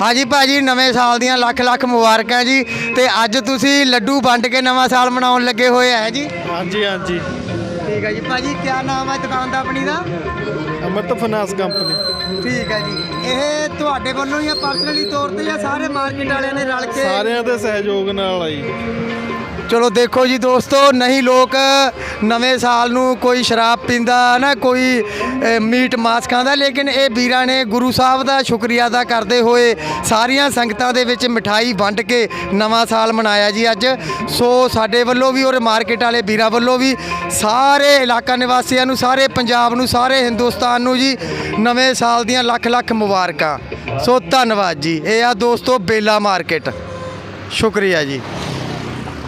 ਹਾਂਜੀ ਭਾਜੀ ਨਵੇਂ ਸਾਲ ਦੀਆਂ ਲੱਖ ਲੱਖ ਮੁਬਾਰਕਾਂ ਜੀ। ਤੇ ਅੱਜ ਤੁਸੀਂ ਲੱਡੂ ਵੰਡ ਕੇ ਨਵਾਂ ਸਾਲ ਮਨਾਉਣ ਲੱਗੇ ਹੋਏ ਹੈ ਜੀ? ਹਾਂਜੀ ਹਾਂਜੀ। ਠੀਕ ਹੈ ਜੀ। ਭਾਜੀ ਕੀ ਨਾਮ ਹੈ ਦੁਕਾਨ ਦਾ ਆਪਣੀ ਦਾ? ਅਮਰਤ ਫਾਈਨਾਂਸ ਕੰਪਨੀ। ਠੀਕ ਹੈ ਜੀ। ਇਹ ਤੁਹਾਡੇ ਵੱਲੋਂ ਜਾਂ ਪਰਸਨਲੀ ਤੌਰ ਤੇ ਜਾਂ ਸਾਰੇ ਮਾਰਕੀਟ ਵਾਲਿਆਂ ਨੇ ਰਲ ਕੇ? ਸਾਰਿਆਂ ਦੇ ਸਹਿਯੋਗ ਨਾਲ ਆਈ ਚਲੋ ਦੇਖੋ ਜੀ ਦੋਸਤੋ ਨਹੀਂ ਲੋਕ ਨਵੇਂ ਸਾਲ ਨੂੰ ਕੋਈ ਸ਼ਰਾਬ ਪੀਂਦਾ ਨਾ ਕੋਈ ਅ, ਮੀਟ ਮਾਸ ਖਾਂਦਾ ਲੇਕਿਨ ਇਹ ਵੀਰਾਂ ਨੇ ਗੁਰੂ ਸਾਹਿਬ ਦਾ ਸ਼ੁਕਰੀਆ ਅਦਾ ਕਰਦੇ ਹੋਏ ਸਾਰੀਆਂ ਸੰਗਤਾਂ ਦੇ ਵਿੱਚ ਮਠਾਈ ਵੰਡ ਕੇ ਨਵਾਂ ਸਾਲ ਮਨਾਇਆ ਜੀ ਅੱਜ। ਸੋ ਸਾਡੇ ਵੱਲੋਂ ਵੀ ਔਰ ਮਾਰਕੀਟ ਵਾਲੇ ਵੀਰਾਂ ਵੱਲੋਂ ਵੀ ਸਾਰੇ ਇਲਾਕਾ ਨਿਵਾਸੀਆਂ ਨੂੰ ਸਾਰੇ ਪੰਜਾਬ ਨੂੰ ਸਾਰੇ ਹਿੰਦੁਸਤਾਨ ਨੂੰ ਜੀ ਨਵੇਂ ਸਾਲ ਦੀਆਂ ਲੱਖ ਲੱਖ ਮੁਬਾਰਕਾਂ। ਸੋ ਧੰਨਵਾਦ ਜੀ। ਇਹ ਆ ਦੋਸਤੋ ਬੇਲਾ ਮਾਰਕੀਟ। ਸ਼ੁਕਰੀਆ ਜੀ।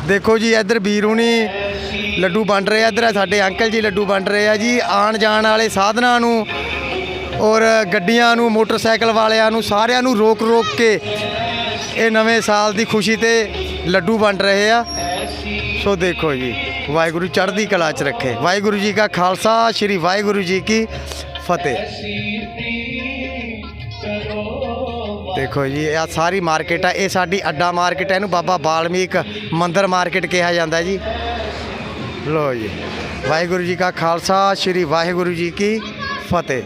ਦੇਖੋ ਜੀ, ਇੱਧਰ ਵੀਰ ਲੱਡੂ ਵੰਡ ਰਹੇ ਆ ਇੱਧਰ ਸਾਡੇ ਅੰਕਲ ਜੀ ਲੱਡੂ ਵੰਡ ਰਹੇ ਆ ਜੀ। ਆਣ ਜਾਣ ਵਾਲੇ ਸਾਧਨਾਂ ਨੂੰ ਔਰ ਗੱਡੀਆਂ ਨੂੰ, ਮੋਟਰਸਾਈਕਲ ਵਾਲਿਆਂ ਨੂੰ, ਸਾਰਿਆਂ ਨੂੰ ਰੋਕ ਰੋਕ ਕੇ ਇਹ ਨਵੇਂ ਸਾਲ ਦੀ ਖੁਸ਼ੀ ਤੇ ਲੱਡੂ ਵੰਡ ਰਹੇ ਆ। ਸੋ ਦੇਖੋ ਜੀ, ਵਾਹਿਗੁਰੂ ਚੜ੍ਹਦੀ ਕਲਾ 'ਚ ਰੱਖੇ। ਵਾਹਿਗੁਰੂ ਜੀ ਕਾ ਖਾਲਸਾ, ਸ੍ਰੀ ਵਾਹਿਗੁਰੂ ਜੀ ਕੀ ਫਤਿਹ। ਦੇਖੋ ਜੀ, ਇਹ ਸਾਰੀ ਮਾਰਕੀਟ ਆ, ਇਹ ਸਾਡੀ ਅੱਡਾ ਮਾਰਕੀਟ ਹੈ ਇਹਨੂੰ ਬਾਬਾ ਬਾਲਮੀਕ ਮੰਦਰ ਮਾਰਕੀਟ ਕਿਹਾ ਜਾਂਦਾ ਜੀ। ਲੋ ਜੀ, ਵਾਹਿਗੁਰੂ ਜੀ ਕਾ ਖਾਲਸਾ, ਸ੍ਰੀ ਵਾਹਿਗੁਰੂ ਜੀ ਕੀ ਫਤਿਹ।